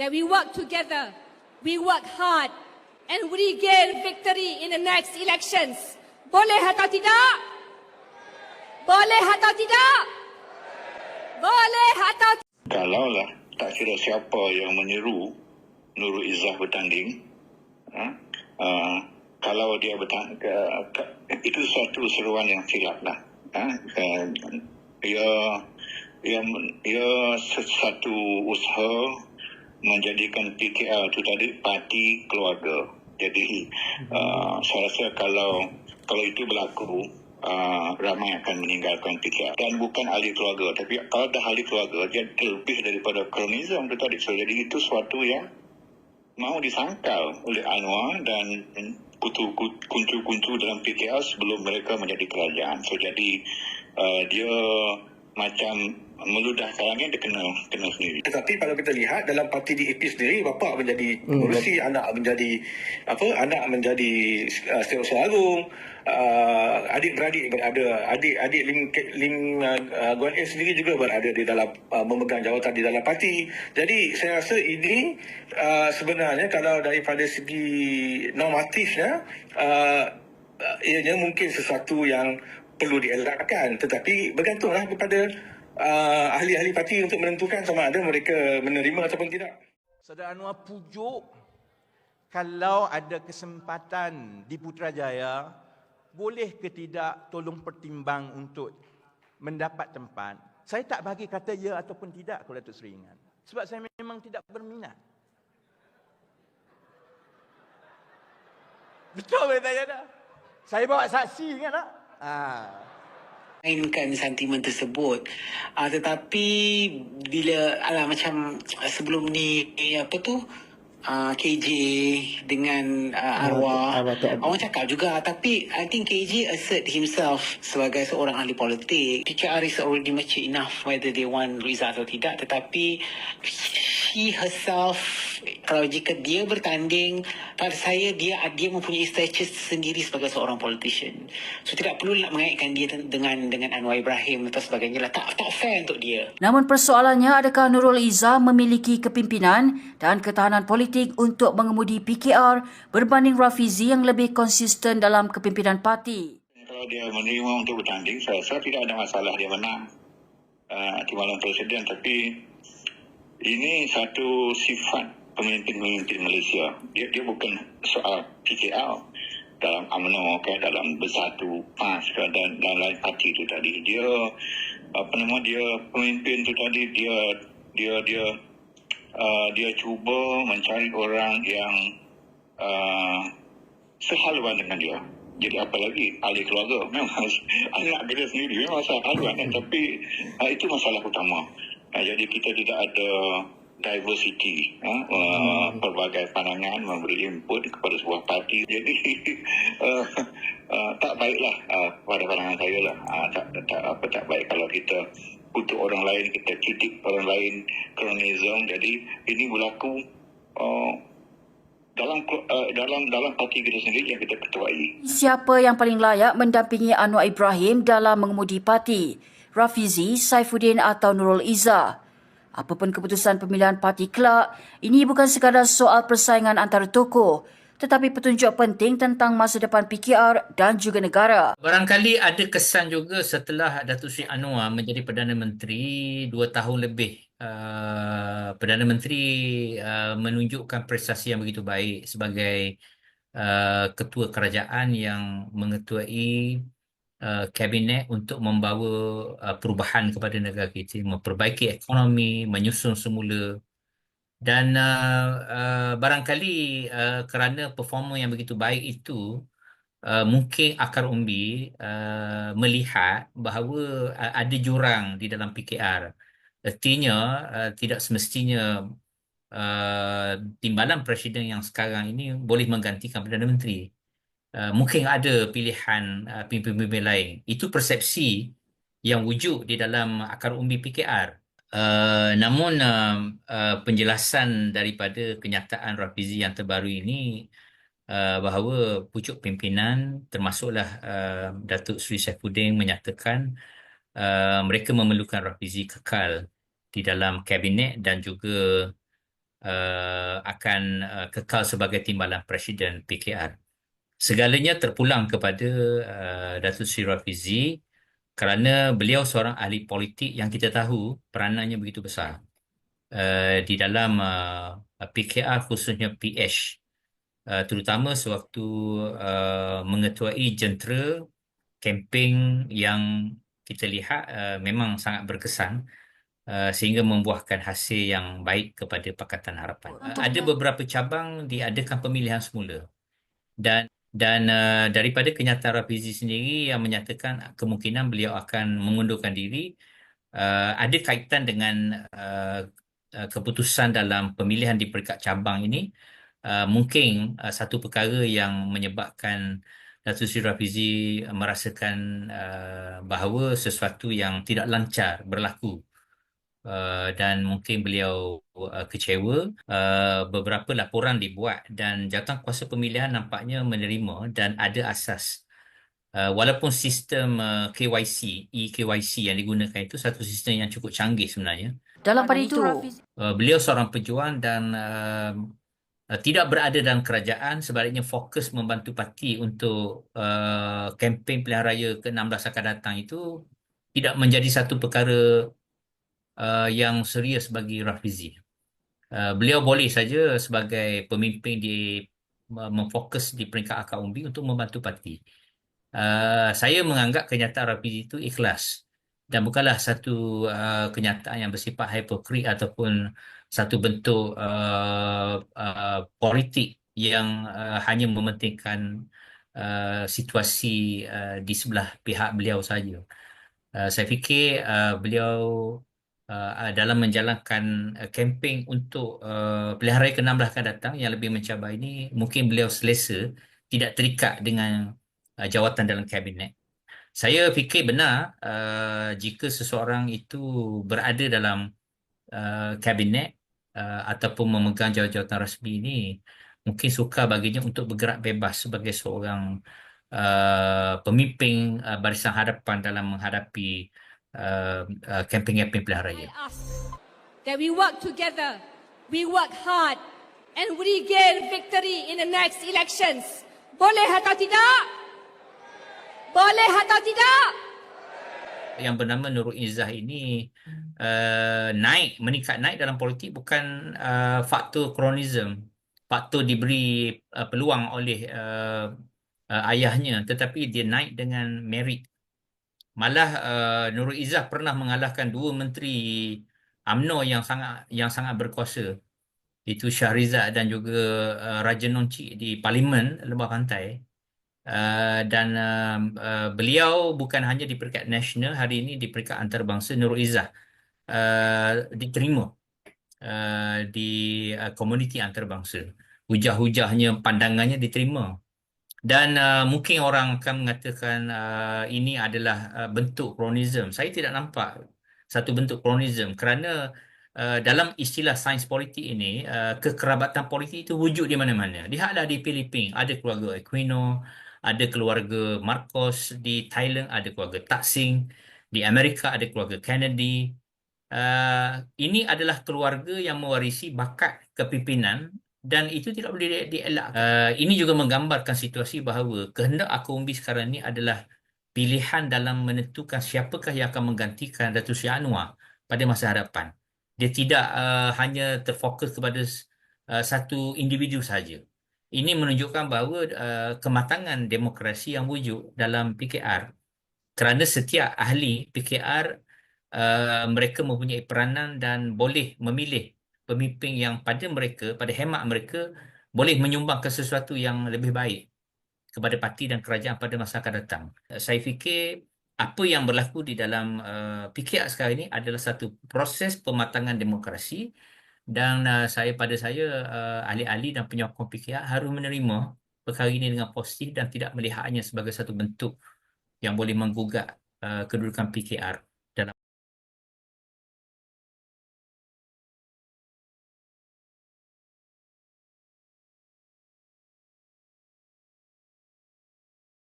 that we work together, we work hard, and we gain victory in the next elections. Boleh atau tidak? Boleh atau tidak? Boleh atau Kalaulah tak kira siapa yang menyeru Nurul Izzah bertanding, ha? uh, kalau dia bertanding, uh, itu suatu seruan yang silap lah. Ha? Uh, ia, ia, ia sesuatu usaha menjadikan PKR itu tadi parti keluarga. Jadi uh, saya rasa kalau kalau itu berlaku, uh, ramai akan meninggalkan PKR. Dan bukan ahli keluarga. Tapi kalau dah ahli keluarga, dia lebih daripada kronisme itu tadi. So, jadi itu suatu yang mau disangkal oleh Anwar dan kuncu-kuncu dalam PKR sebelum mereka menjadi kerajaan. So, jadi uh, dia macam meludah kalangan dia kena kena sendiri. Tetapi kalau kita lihat dalam parti DAP sendiri bapa menjadi pengurusi, anak menjadi apa? Anak menjadi uh, setiausaha agung, uh, adik-beradik berada, adik-adik Lim Lim uh, Guan Eng sendiri juga berada di dalam uh, memegang jawatan di dalam parti. Jadi saya rasa ini uh, sebenarnya kalau daripada segi normatifnya uh, uh, ianya mungkin sesuatu yang perlu dielakkan tetapi bergantunglah kepada uh, ahli-ahli parti untuk menentukan sama ada mereka menerima ataupun tidak. Saudara Anwar pujuk kalau ada kesempatan di Putrajaya boleh ke tidak tolong pertimbang untuk mendapat tempat. Saya tak bagi kata ya ataupun tidak kalau Datuk Seri ingat. Sebab saya memang tidak berminat. Betul saya tanya dah. Saya bawa saksi ingat tak? Ah. Mainkan sentimen tersebut. Uh, tetapi bila alah macam uh, sebelum ni eh, apa tu? Uh, KJ dengan uh, arwah. Abdul. orang cakap juga tapi I think KJ assert himself sebagai seorang ahli politik. PKR is already mature enough whether they want Riza atau tidak tetapi she herself kalau jika dia bertanding pada saya dia dia mempunyai status sendiri sebagai seorang politician so tidak perlu nak mengaitkan dia dengan dengan Anwar Ibrahim atau sebagainya lah tak tak fair untuk dia Namun persoalannya adakah Nurul Izzah memiliki kepimpinan dan ketahanan politik untuk mengemudi PKR berbanding Rafizi yang lebih konsisten dalam kepimpinan parti? Kalau dia menerima untuk bertanding, saya rasa tidak ada masalah dia menang uh, timbalan presiden. Tapi ini satu sifat pemimpin-pemimpin Malaysia. Dia dia bukan soal PKR dalam UMNO ke dalam bersatu PAS ke dan, dan lain parti itu tadi. Dia apa nama dia pemimpin itu tadi dia dia dia uh, dia cuba mencari orang yang uh, sehaluan dengan dia. Jadi apa lagi ahli keluarga memang anak dia sendiri memang sehaluan kan tapi uh, itu masalah utama. Uh, jadi kita tidak ada diversity uh, uh, pelbagai pandangan memberi input kepada sebuah parti. Jadi uh, uh, tak baiklah uh, pada pandangan saya lah. Uh, tak, tak apa tak baik kalau kita kutuk orang lain kita kritik orang lain kronisme jadi ini berlaku uh, dalam uh, dalam dalam parti kita sendiri yang kita ketuai. Siapa yang paling layak mendampingi Anwar Ibrahim dalam mengemudi parti? Rafizi, Saifuddin atau Nurul Izzah? Apapun keputusan pemilihan parti kelak, ini bukan sekadar soal persaingan antara tokoh, tetapi petunjuk penting tentang masa depan PKR dan juga negara. Barangkali ada kesan juga setelah Datuk Seri Anwar menjadi Perdana Menteri dua tahun lebih. Uh, Perdana Menteri uh, menunjukkan prestasi yang begitu baik sebagai uh, ketua kerajaan yang mengetuai uh, kabinet untuk membawa uh, perubahan kepada negara kita, memperbaiki ekonomi, menyusun semula dan uh, uh, barangkali uh, kerana performa yang begitu baik itu uh, mungkin akar umbi uh, melihat bahawa uh, ada jurang di dalam PKR. Artinya uh, tidak semestinya uh, timbalan presiden yang sekarang ini boleh menggantikan Perdana Menteri. Uh, mungkin ada pilihan uh, pemimpin-pemimpin lain. Itu persepsi yang wujud di dalam akar umbi PKR. Uh, namun uh, uh, penjelasan daripada kenyataan Rafizi yang terbaru ini uh, bahawa pucuk pimpinan termasuklah uh, Datuk Seri Saifuddin menyatakan uh, mereka memerlukan Rafizi kekal di dalam kabinet dan juga uh, akan uh, kekal sebagai timbalan Presiden PKR. Segalanya terpulang kepada uh, Datuk Seri Rafizi kerana beliau seorang ahli politik yang kita tahu peranannya begitu besar uh, di dalam uh, PKR khususnya PH uh, terutama sewaktu uh, mengetuai jentera kempen yang kita lihat uh, memang sangat berkesan uh, sehingga membuahkan hasil yang baik kepada Pakatan Harapan. Uh, ada beberapa cabang diadakan pemilihan semula dan dan uh, daripada kenyataan Rafizi sendiri yang menyatakan kemungkinan beliau akan mengundurkan diri uh, ada kaitan dengan uh, keputusan dalam pemilihan di peringkat cabang ini. Uh, mungkin uh, satu perkara yang menyebabkan Datuk Seri Rafizi merasakan uh, bahawa sesuatu yang tidak lancar berlaku uh, dan mungkin beliau uh, kecewa uh, beberapa laporan dibuat dan Jawatankuasa Pemilihan nampaknya menerima dan ada asas. Uh, walaupun sistem uh, KYC e-KYC yang digunakan itu satu sistem yang cukup canggih sebenarnya. Dalam pada itu, uh, beliau seorang pejuang dan uh, uh, tidak berada dalam kerajaan sebaliknya fokus membantu parti untuk uh, kempen pilihan raya ke-16 akan datang itu tidak menjadi satu perkara uh, yang serius bagi Rafizi. Uh, beliau boleh saja sebagai pemimpin di uh, memfokus di peringkat akar umbi untuk membantu parti. Uh, saya menganggap kenyataan Rafizi itu ikhlas dan bukanlah satu uh, kenyataan yang bersifat hipokrit ataupun satu bentuk uh, uh, politik yang uh, hanya mementingkan uh, situasi uh, di sebelah pihak beliau saja. Uh, saya fikir uh, beliau uh, dalam menjalankan uh, kempen untuk uh, pilihan raya ke-16 akan datang yang lebih mencabar ini mungkin beliau selesa tidak terikat dengan uh, jawatan dalam kabinet. Saya fikir benar uh, jika seseorang itu berada dalam uh, kabinet uh, ataupun memegang jawatan-jawatan rasmi ini mungkin sukar baginya untuk bergerak bebas sebagai seorang uh, pemimpin uh, barisan hadapan dalam menghadapi uh, uh, kempen-kempen pilihan raya. I ask that we work together, we work hard and we gain victory in the next elections. Boleh atau tidak? Boleh atau tidak? yang bernama Nurul Izzah ini uh, naik meningkat naik dalam politik bukan uh, faktor kronism faktor diberi uh, peluang oleh uh, uh, ayahnya tetapi dia naik dengan merit malah uh, Nurul Izzah pernah mengalahkan dua menteri AMNO yang sangat yang sangat berkuasa. Itu Syahrizad dan juga uh, Raja Nonci di Parlimen Lembah Pantai. Uh, dan uh, uh, beliau bukan hanya di peringkat nasional hari ini di peringkat antarabangsa Nurul Izzah uh, diterima uh, di uh, komuniti antarabangsa. Hujah-hujahnya pandangannya diterima dan uh, mungkin orang akan mengatakan uh, ini adalah uh, bentuk kronism saya tidak nampak satu bentuk kronism kerana Uh, dalam istilah sains politik ini, uh, kekerabatan politik itu wujud di mana-mana. Lihatlah di Filipina, ada keluarga Aquino, ada keluarga Marcos di Thailand, ada keluarga Taksing, di Amerika ada keluarga Kennedy. Uh, ini adalah keluarga yang mewarisi bakat kepimpinan dan itu tidak boleh dielak. Uh, ini juga menggambarkan situasi bahawa kehendak aku sekarang ini adalah pilihan dalam menentukan siapakah yang akan menggantikan Datuk Seri Anwar pada masa hadapan. Dia tidak uh, hanya terfokus kepada uh, satu individu saja ini menunjukkan bahawa uh, kematangan demokrasi yang wujud dalam PKR kerana setiap ahli PKR uh, mereka mempunyai peranan dan boleh memilih pemimpin yang pada mereka pada hemat mereka boleh menyumbangkan sesuatu yang lebih baik kepada parti dan kerajaan pada masa akan datang. Saya fikir apa yang berlaku di dalam uh, PKR sekarang ini adalah satu proses pematangan demokrasi dan uh, saya pada saya uh, ahli-ahli dan penyokong PKR harus menerima perkara ini dengan positif dan tidak melihatnya sebagai satu bentuk yang boleh menggugat uh, kedudukan PKR